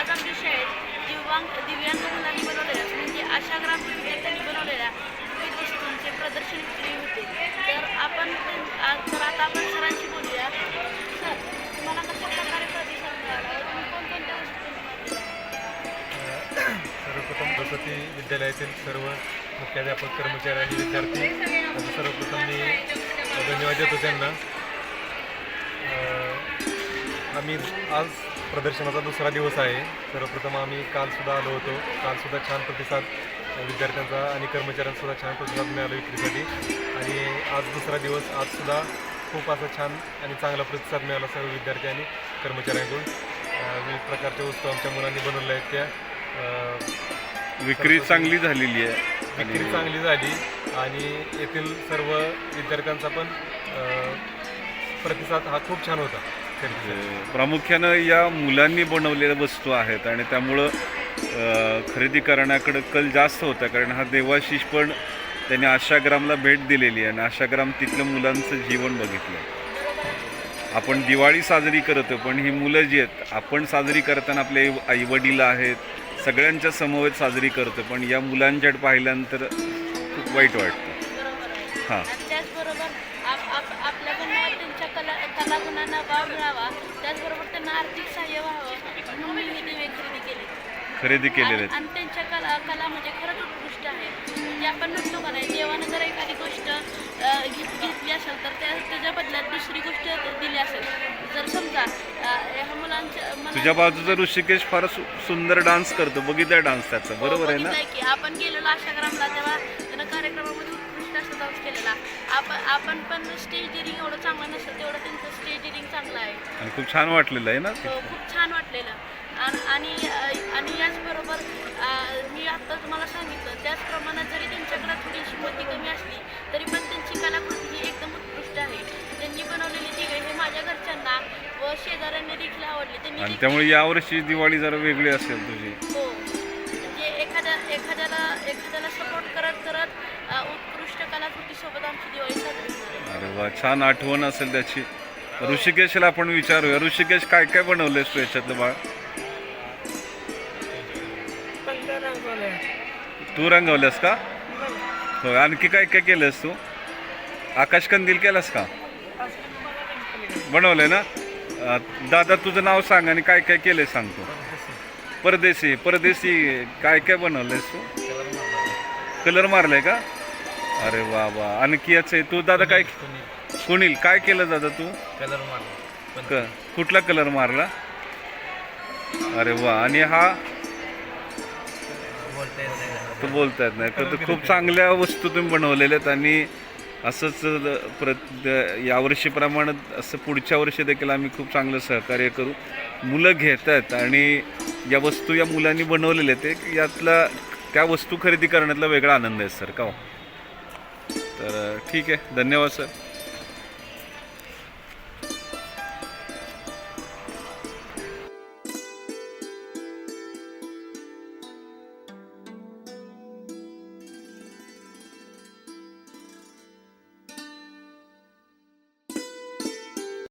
आज आमच्या शाळेत दिव्यांग दिव्यांग मुलांनी बनवलेल्या म्हणजे आशाग्राम विद्यार्थ्यांनी बनवलेल्या विविध वस्तूंचे प्रदर्शन केले होते. तर आपण तर आता आपण सरांशी बोलूया. सर तुम्हाला कशा प्रकारे प्रतिसाद मिळाला? सर्वप्रथम जसं की विद्यालयातील सर्व मुख्याध्यापक कर्मचारी आणि विद्यार्थी सर्वप्रथम मी धन्यवाद देतो त्यांना. आम्ही आज प्रदर्शनाचा दुसरा दिवस आहे. सर्वप्रथम आम्ही कालसुद्धा आलो होतो. कालसुद्धा छान प्रतिसाद विद्यार्थ्यांचा आणि कर्मचाऱ्यांसुद्धा छान प्रतिसाद मिळाला विक्रीसाठी. आणि आज दुसरा दिवस आजसुद्धा खूप असा छान आणि चांगला प्रतिसाद मिळाला सर्व विद्यार्थी आणि कर्मचाऱ्यांकडून. विविध प्रकारच्या वस्तू आमच्या मुलांनी बनवल्या आहेत त्या. विक्री चांगली झालेली आहे. विक्री चांगली झाली आणि येथील सर्व विद्यार्थ्यांचा पण प्रतिसाद हा खूप छान होता. प्रामुख्यानं या मुलांनी बनवलेल्या वस्तू आहेत आणि त्यामुळं खरेदी करण्याकडे कल जास्त होता कारण हा देवाशिष पण त्यांनी आशाग्रामला भेट दिलेली आहे आणि आशाग्राम तिथल्या मुलांचं जीवन बघितलं आपण दिवाळी साजरी करतो पण ही मुलं जी आहेत आपण साजरी करताना आपले आई वडील आहेत सगळ्यांच्या समवेत साजरी करतो पण या मुलांच्याकडे पाहिल्यानंतर खूप वाईट वाटतं. हां आणि त्याचबरोबर आप आप आपल्याकडनं त्यांच्या कला कलागुणांना वाव मिळावा. त्याचबरोबर त्यांना आर्थिक सहाय्य व्हावं म्हणून मी ही दिवे खरेदी केली. खरेदी केलेले आणि त्यांच्या कला कला म्हणजे खरंच उत्कृष्ट आहे. म्हणजे आपण म्हणतो का नाही देवानं जर एखादी गोष्ट घेत घेतली असेल तर त्या त्याच्या बदल्यात दुसरी गोष्ट दिली असेल. जर समजा ह्या मुलांच्या मला- तुझ्या बाजूचा ऋषिकेश फार सुंदर डान्स करतो. बघितला डान्स त्याचा. हो, बरोबर आहे ना? बघितलंय की. आपण गेलेलो आशाग्रामला तेव्हा त्यानं कार्यक्रमामध्ये उत्कृष्ट असा डान्स केलेला. आपण आपण पण स्टेज डिरिंग एवढं आणि खूप छान वाटलेलं आहे ना? हो खूप छान वाटलेलं. आणि आणि याचबरोबर मी आत्ता तुम्हाला सांगितलं त्याचप्रमाणे जरी त्यांच्याकडे थोडीशी मती कमी असली तरी पण त्यांची कलाकृती ही एकदम उत्कृष्ट आहे. त्यांनी बनवलेली दिवे हे माझ्या घरच्यांना व शेजाऱ्यांनी देखील आवडले त्यांनी आणि देखील- त्यामुळे यावर्षी दिवाळी जरा वेगळी असेल तुझी. हो. म्हणजे एखाद्या एखाद्याला एखाद्याला सपोर्ट करत करत उत्कृष्ट कलाकृतीसोबत आमची दिवाळी साजरी होणार आहे. अरे वा छान आठवण असेल त्याची. ऋषिकेशला आपण विचारूया. ऋषिकेश काय काय बनवलंयस तू याच्यातलं बाळ? तू रंगवलंस का? हो आणखी काय काय केलंस तू? आकाश कंदील केलास का? बनवलंय ना? दादा तुझं नाव सांग आणि काय काय केलंय सांग तू. परदेशी परदेशी काय काय बनवलंयस तू? कलर मारलाय का? अरे वा वा. आणखी याचं आहे. तू दादा काय सुनील काय केलं दादा तू? कलर मारला. क कुठला कलर मारला? अरे वा आणि हा? तो बोलता येत नाही. तर खूप चांगल्या वस्तू तुम्ही बनवलेल्या आहेत आणि असंच प्रत यावर्षीप्रमाणे असं पुढच्या वर्षी देखील आम्ही खूप चांगलं सहकार्य करू. मुलं घेत आहेत आणि या वस्तू या मुलांनी बनवलेल्या आहेत. यातला त्या वस्तू खरेदी करण्यातला वेगळा आनंद आहे सर. का हो? तर ठीक आहे. धन्यवाद सर.